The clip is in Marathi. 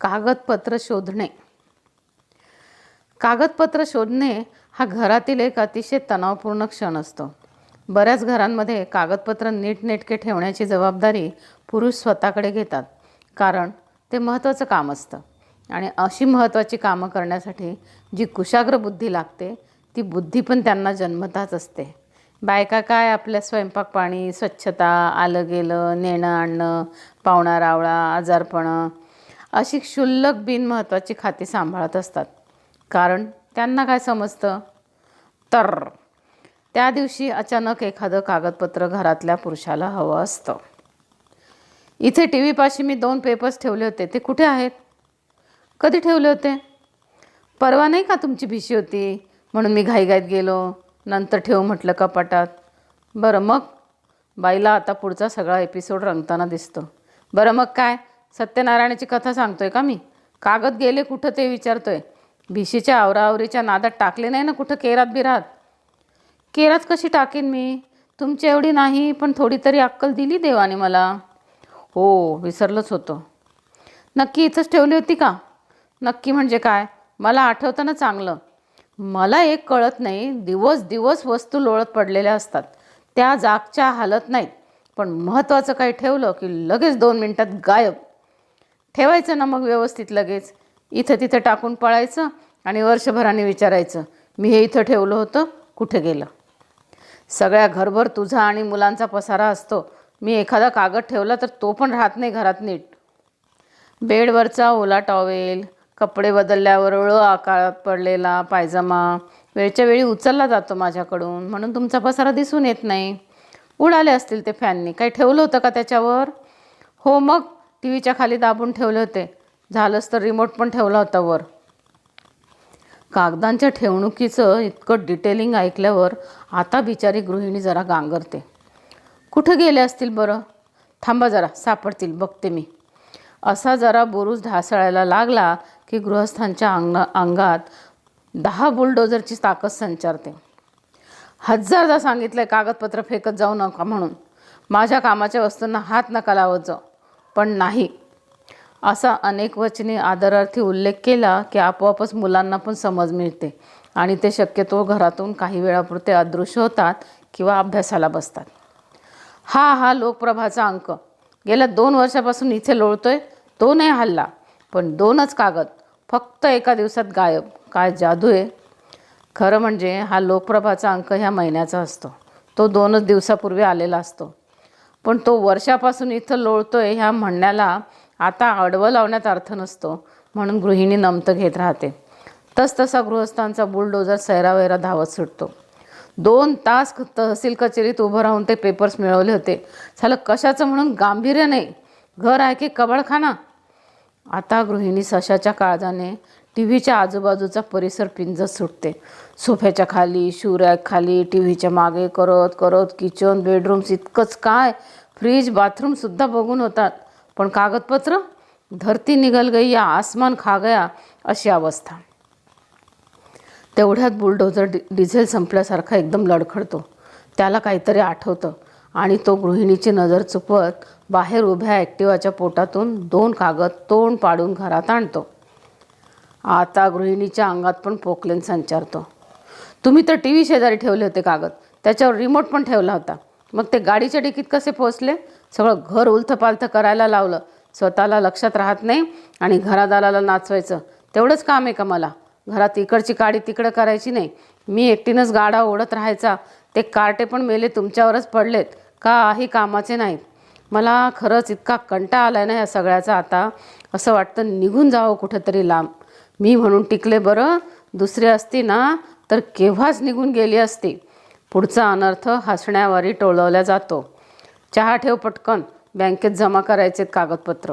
कागदपत्र शोधणे. कागदपत्र शोधणे हा घरातील एक अतिशय तणावपूर्ण क्षण असतो. बऱ्याच घरांमध्ये कागदपत्र नीटनेटके ठेवण्याची जबाबदारी पुरुष स्वतःकडे घेतात कारण ते महत्त्वाचं काम असतं. आणि अशी महत्त्वाची कामं करण्यासाठी जी कुशाग्र बुद्धी लागते ती बुद्धी पण त्यांना जन्मताच असते. बायका काय आपल्या स्वयंपाक पाणी स्वच्छता आलं गेलं नेणं आणणं पाहुणा रावळा आजारपणं अशी क्षुल्लक बिनमहत्त्वाची खाती सांभाळत असतात. कारण त्यांना काय समजतं? तर त्या दिवशी अचानक एखादं कागदपत्र घरातल्या पुरुषाला हवं असतं. इथे टी व्हीपाशी मी दोन पेपर्स ठेवले होते. ते कुठे आहेत? कधी ठेवले होते? परवा नाही का तुमची भिशी होती? म्हणून मी घाईघाईत गेलो. नंतर ठेव म्हटलं कपाटात. बरं मग? बाईला आता पुढचा सगळा एपिसोड रंगताना दिसतो. बरं मग काय? सत्यनारायणाची कथा सांगतोय का मी? कागद गेले कुठं ते विचारतोय. भिशीच्या आवराआवरीच्या नादात टाकले नाही ना कुठं केरात बिरात? केरात कशी टाकेन मी? तुमची एवढी नाही पण थोडी तरी अक्कल दिली देवाने मला. हो विसरलंच होतं. नक्की इथंच ठेवली होती का? नक्की म्हणजे काय? मला आठवतं ना चांगलं. मला एक कळत नाही दिवस दिवस वस्तू लोळत पडलेल्या असतात. त्या जागच्या हालत नाहीत. पण महत्त्वाचं काही ठेवलं की लगेच दोन मिनटात गायब. ठेवायचं ना मग व्यवस्थित लगेच. इथं तिथं टाकून पळायचं आणि वर्षभराने विचारायचं मी हे इथं ठेवलं होतं कुठे गेलं? सगळ्या घरभर तुझा आणि मुलांचा पसारा असतो. मी एखादा कागद ठेवला तर तो पण राहत नाही घरात नीट. बेडवरचा ओला टॉवेल कपडे बदलल्यावर ओळ आकारात पडलेला पायजमा वेळच्या वेळी उचलला जातो माझ्याकडून म्हणून तुमचा पसारा दिसून येत नाही. उडाले असतील ते फॅननी. काही ठेवलं होतं का त्याच्यावर? हो मग टी व्हीच्या खाली दाबून ठेवले होते. झालंच तर रिमोट पण ठेवला होता वर. कागदांच्या ठेवणुकीचं इतकं डिटेलिंग ऐकल्यावर आता बिचारी गृहिणी जरा गांगरते. कुठं गेले असतील बरं? थांबा जरा सापडतील बघते मी. असा जरा बुरुज ढासळायला लागला की गृहस्थांच्या अंगा अंगात दहा बुलडोजरची ताकद संचारते. हजारदा सांगितलं आहे कागदपत्र फेकत जाऊ नका म्हणून. माझ्या कामाच्या वस्तूंना हात नका लावत जाऊ. पण नाही. असा अनेक वचने आदरार्थी उल्लेख केला की आपोआपच मुलांना पण समज मिळते आणि ते शक्यतो घरातून काही वेळापुरते अदृश्य होतात किंवा अभ्यासाला बसतात. हा हा लोकप्रभाचा अंक. गेल्या दोन वर्षापासून इथे लोळतोय तो नाही हल्ला पण दोनच कागद. फक्त एका दिवसात गायब. काय जादू आहे? खरं म्हणजे हा लोकप्रभाचा अंक ह्या महिन्याचा असतो. तो दोनच दिवसापूर्वी आलेला असतो. पण तो वर्षापासून इथं लोळतोय ह्या म्हणण्याला आता आडवं लावण्यात अर्थ नसतो म्हणून गृहिणी नमतं घेत राहते. तसतसा गृहस्थांचा बुलडोजर सैरावैरा धावत सुटतो. दोन तास तहसील कचेरीत उभं राहून ते पेपर्स मिळवले होते. झालं कशाचं म्हणून? गांभीर्य नाही. घर आहे की कबडखाना? आता गृहिणी सशाच्या काळजाने टी व्हीच्या आजूबाजूचा परिसर पिंजत सुटते. सोफ्याच्या खाली शूरॅक खाली टी व्हीच्या मागे करत करत किचन बेडरूम्स इतकंच काय? फ्रीज बाथरूमसुद्धा बघून होतात. पण कागदपत्र? धरती निघल गई या आसमान खा गया अशी अवस्था. तेवढ्यात बुलडोझर डि डिझेल संपल्यासारखा एकदम लडखडतो. त्याला काहीतरी आठवतं आणि तो गृहिणीची नजर चुकवत बाहेर उभ्या ॲक्टिवाच्या पोटातून दोन कागद तोंड पाडून घरात आणतो. आता गृहिणीच्या अंगात पण पोकलेन संचारतो. तुम्ही तर टी व्ही शेजारी ठेवले होते कागद. त्याच्यावर रिमोट पण ठेवला होता. मग ते गाडीच्या डिकीत कसे पोचले सगळं घर उलथपालथं करायला लावलं. स्वतःला लक्षात राहत नाही आणि घरादाराला नाचवायचं. तेवढंच काम आहे का मला? घरात इकडची काडी तिकडं करायची नाही. मी एकटीनंच गाडा ओढत राहायचा. ते कार्टे पण मेले तुमच्यावरच पडलेत. काही कामाचे नाहीत. मला खरंच इतका कंटा आला आहे ना या सगळ्याचा आता. असं वाटतं निघून जावं कुठंतरी लांब. मी म्हणून टिकले बरं. दुसरी असती ना तर केव्हाच निघून गेली असती. पुढचा अनर्थ हसण्यावारी टोळवला जातो. चहा ठेव पटकन. बँकेत जमा करायचे कागदपत्र.